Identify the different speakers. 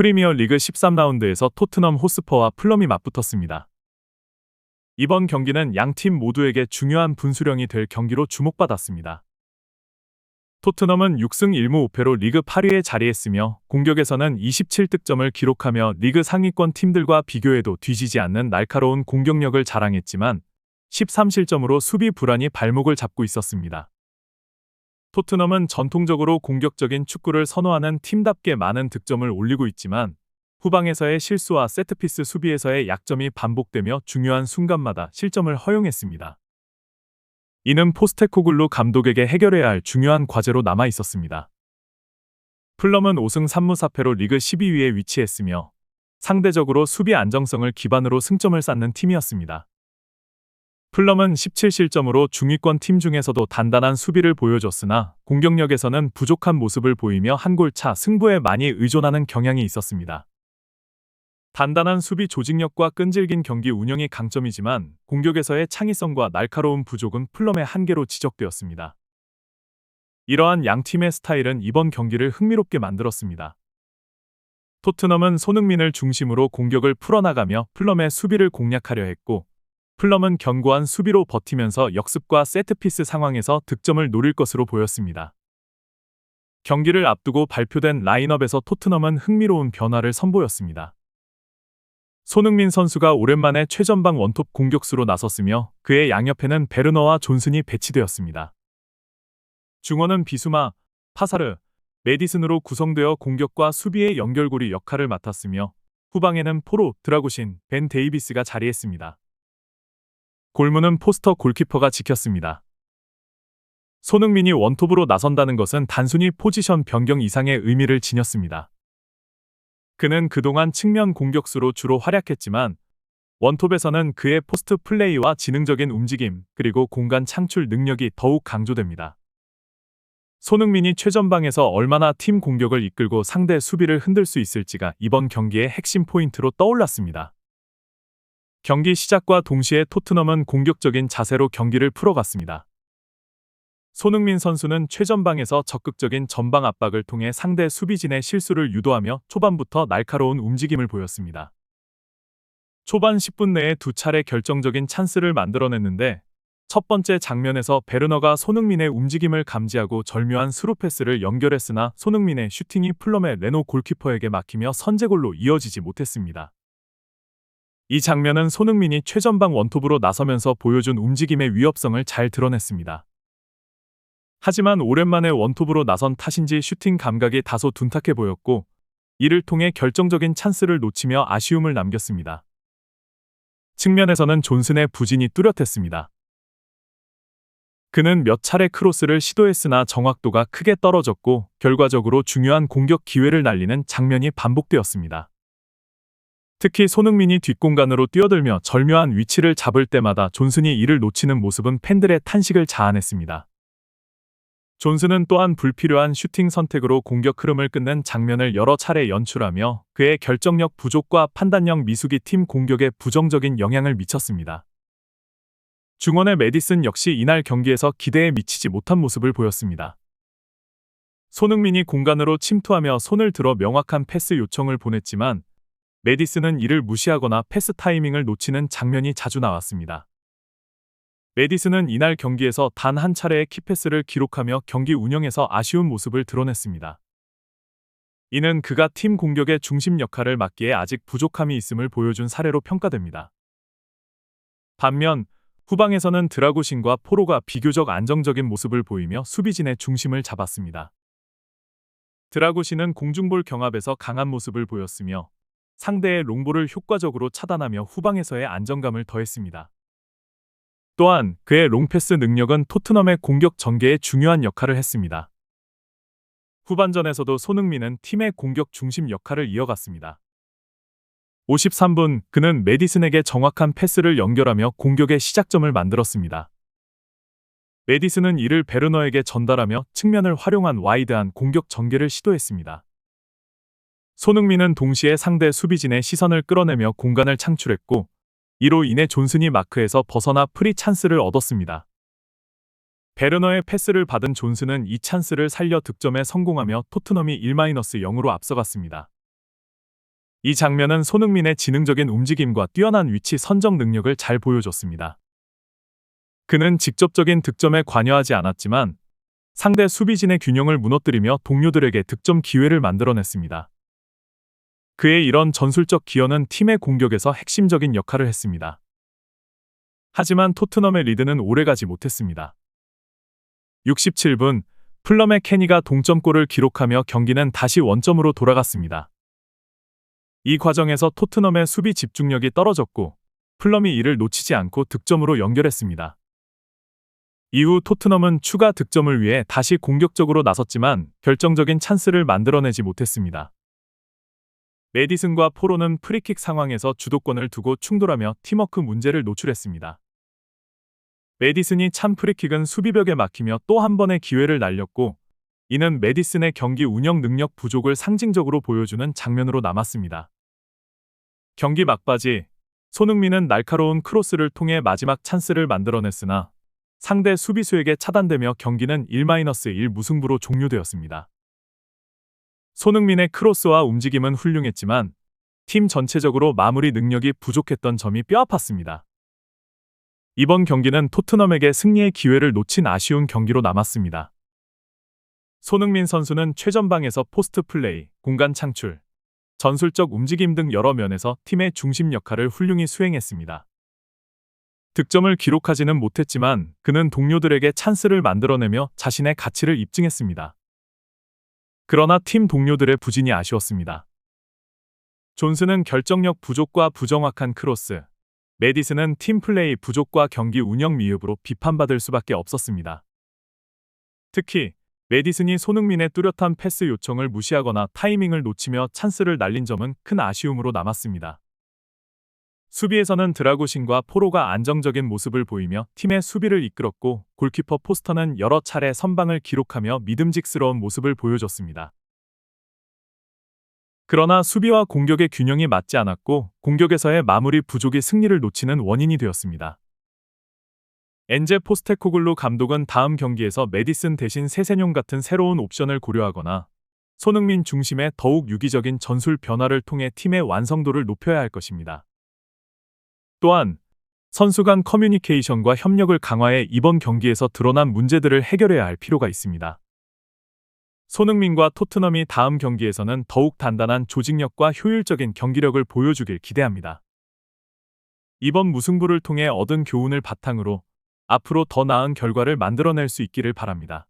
Speaker 1: 프리미어 리그 13라운드에서 토트넘 호스퍼와 플럼이 맞붙었습니다. 이번 경기는 양 팀 모두에게 중요한 분수령이 될 경기로 주목받았습니다. 토트넘은 6승 1무 5패로 리그 8위에 자리했으며 공격에서는 27득점을 기록하며 리그 상위권 팀들과 비교해도 뒤지지 않는 날카로운 공격력을 자랑했지만 13실점으로 수비 불안이 발목을 잡고 있었습니다. 토트넘은 전통적으로 공격적인 축구를 선호하는 팀답게 많은 득점을 올리고 있지만 후방에서의 실수와 세트피스 수비에서의 약점이 반복되며 중요한 순간마다 실점을 허용했습니다. 이는 포스테코글루 감독에게 해결해야 할 중요한 과제로 남아 있었습니다. 플럼은 5승 3무 4패로 리그 12위에 위치했으며 상대적으로 수비 안정성을 기반으로 승점을 쌓는 팀이었습니다. 플럼은 17실점으로 중위권 팀 중에서도 단단한 수비를 보여줬으나 공격력에서는 부족한 모습을 보이며 한 골 차 승부에 많이 의존하는 경향이 있었습니다. 단단한 수비 조직력과 끈질긴 경기 운영이 강점이지만 공격에서의 창의성과 날카로운 부족은 플럼의 한계로 지적되었습니다. 이러한 양 팀의 스타일은 이번 경기를 흥미롭게 만들었습니다. 토트넘은 손흥민을 중심으로 공격을 풀어나가며 플럼의 수비를 공략하려 했고 플럼은 견고한 수비로 버티면서 역습과 세트피스 상황에서 득점을 노릴 것으로 보였습니다. 경기를 앞두고 발표된 라인업에서 토트넘은 흥미로운 변화를 선보였습니다. 손흥민 선수가 오랜만에 최전방 원톱 공격수로 나섰으며 그의 양옆에는 베르너와 존슨이 배치되었습니다. 중원은 비수마, 파사르, 메디슨으로 구성되어 공격과 수비의 연결고리 역할을 맡았으며 후방에는 포로, 드라구신, 벤 데이비스가 자리했습니다. 골문은 포스터 골키퍼가 지켰습니다. 손흥민이 원톱으로 나선다는 것은 단순히 포지션 변경 이상의 의미를 지녔습니다. 그는 그동안 측면 공격수로 주로 활약했지만 원톱에서는 그의 포스트 플레이와 지능적인 움직임 그리고 공간 창출 능력이 더욱 강조됩니다. 손흥민이 최전방에서 얼마나 팀 공격을 이끌고 상대 수비를 흔들 수 있을지가 이번 경기의 핵심 포인트로 떠올랐습니다. 경기 시작과 동시에 토트넘은 공격적인 자세로 경기를 풀어갔습니다. 손흥민 선수는 최전방에서 적극적인 전방 압박을 통해 상대 수비진의 실수를 유도하며 초반부터 날카로운 움직임을 보였습니다. 초반 10분 내에 두 차례 결정적인 찬스를 만들어냈는데 첫 번째 장면에서 베르너가 손흥민의 움직임을 감지하고 절묘한 스루 패스를 연결했으나 손흥민의 슈팅이 플럼의 레노 골키퍼에게 막히며 선제골로 이어지지 못했습니다. 이 장면은 손흥민이 최전방 원톱으로 나서면서 보여준 움직임의 위협성을 잘 드러냈습니다. 하지만 오랜만에 원톱으로 나선 탓인지 슈팅 감각이 다소 둔탁해 보였고 이를 통해 결정적인 찬스를 놓치며 아쉬움을 남겼습니다. 측면에서는 존슨의 부진이 뚜렷했습니다. 그는 몇 차례 크로스를 시도했으나 정확도가 크게 떨어졌고 결과적으로 중요한 공격 기회를 날리는 장면이 반복되었습니다. 특히 손흥민이 뒷공간으로 뛰어들며 절묘한 위치를 잡을 때마다 존슨이 이를 놓치는 모습은 팬들의 탄식을 자아냈습니다. 존슨은 또한 불필요한 슈팅 선택으로 공격 흐름을 끊는 장면을 여러 차례 연출하며 그의 결정력 부족과 판단력 미숙이 팀 공격에 부정적인 영향을 미쳤습니다. 중원의 메디슨 역시 이날 경기에서 기대에 미치지 못한 모습을 보였습니다. 손흥민이 공간으로 침투하며 손을 들어 명확한 패스 요청을 보냈지만 메디슨은 이를 무시하거나 패스 타이밍을 놓치는 장면이 자주 나왔습니다. 메디슨은 이날 경기에서 단 한 차례의 키패스를 기록하며 경기 운영에서 아쉬운 모습을 드러냈습니다. 이는 그가 팀 공격의 중심 역할을 맡기에 아직 부족함이 있음을 보여준 사례로 평가됩니다. 반면 후방에서는 드라구신과 포로가 비교적 안정적인 모습을 보이며 수비진의 중심을 잡았습니다. 드라구신은 공중볼 경합에서 강한 모습을 보였으며 상대의 롱볼을 효과적으로 차단하며 후방에서의 안정감을 더했습니다. 또한 그의 롱패스 능력은 토트넘의 공격 전개에 중요한 역할을 했습니다. 후반전에서도 손흥민은 팀의 공격 중심 역할을 이어갔습니다. 53분 그는 메디슨에게 정확한 패스를 연결하며 공격의 시작점을 만들었습니다. 메디슨은 이를 베르너에게 전달하며 측면을 활용한 와이드한 공격 전개를 시도했습니다. 손흥민은 동시에 상대 수비진의 시선을 끌어내며 공간을 창출했고 이로 인해 존슨이 마크에서 벗어나 프리 찬스를 얻었습니다. 베르너의 패스를 받은 존슨은 이 찬스를 살려 득점에 성공하며 토트넘이 1-0으로 앞서갔습니다. 이 장면은 손흥민의 지능적인 움직임과 뛰어난 위치 선정 능력을 잘 보여줬습니다. 그는 직접적인 득점에 관여하지 않았지만 상대 수비진의 균형을 무너뜨리며 동료들에게 득점 기회를 만들어냈습니다. 그의 이런 전술적 기여는 팀의 공격에서 핵심적인 역할을 했습니다. 하지만 토트넘의 리드는 오래가지 못했습니다. 67분 플럼의 케니가 동점골을 기록하며 경기는 다시 원점으로 돌아갔습니다. 이 과정에서 토트넘의 수비 집중력이 떨어졌고 플럼이 이를 놓치지 않고 득점으로 연결했습니다. 이후 토트넘은 추가 득점을 위해 다시 공격적으로 나섰지만 결정적인 찬스를 만들어내지 못했습니다. 메디슨과 포로는 프리킥 상황에서 주도권을 두고 충돌하며 팀워크 문제를 노출했습니다. 메디슨이 찬 프리킥은 수비벽에 막히며 또 한 번의 기회를 날렸고 이는 메디슨의 경기 운영 능력 부족을 상징적으로 보여주는 장면으로 남았습니다. 경기 막바지 손흥민은 날카로운 크로스를 통해 마지막 찬스를 만들어냈으나 상대 수비수에게 차단되며 경기는 1-1 무승부로 종료되었습니다. 손흥민의 크로스와 움직임은 훌륭했지만 팀 전체적으로 마무리 능력이 부족했던 점이 뼈아팠습니다. 이번 경기는 토트넘에게 승리의 기회를 놓친 아쉬운 경기로 남았습니다. 손흥민 선수는 최전방에서 포스트 플레이, 공간 창출, 전술적 움직임 등 여러 면에서 팀의 중심 역할을 훌륭히 수행했습니다. 득점을 기록하지는 못했지만 그는 동료들에게 찬스를 만들어내며 자신의 가치를 입증했습니다. 그러나 팀 동료들의 부진이 아쉬웠습니다. 존스는 결정력 부족과 부정확한 크로스, 메디슨은 팀플레이 부족과 경기 운영 미흡으로 비판받을 수밖에 없었습니다. 특히 메디슨이 손흥민의 뚜렷한 패스 요청을 무시하거나 타이밍을 놓치며 찬스를 날린 점은 큰 아쉬움으로 남았습니다. 수비에서는 드라고신과 포로가 안정적인 모습을 보이며 팀의 수비를 이끌었고 골키퍼 포스터는 여러 차례 선방을 기록하며 믿음직스러운 모습을 보여줬습니다. 그러나 수비와 공격의 균형이 맞지 않았고 공격에서의 마무리 부족이 승리를 놓치는 원인이 되었습니다. 엔제 포스테코글루 감독은 다음 경기에서 메디슨 대신 세세뇽 같은 새로운 옵션을 고려하거나 손흥민 중심의 더욱 유기적인 전술 변화를 통해 팀의 완성도를 높여야 할 것입니다. 또한 선수 간 커뮤니케이션과 협력을 강화해 이번 경기에서 드러난 문제들을 해결해야 할 필요가 있습니다. 손흥민과 토트넘이 다음 경기에서는 더욱 단단한 조직력과 효율적인 경기력을 보여주길 기대합니다. 이번 무승부를 통해 얻은 교훈을 바탕으로 앞으로 더 나은 결과를 만들어낼 수 있기를 바랍니다.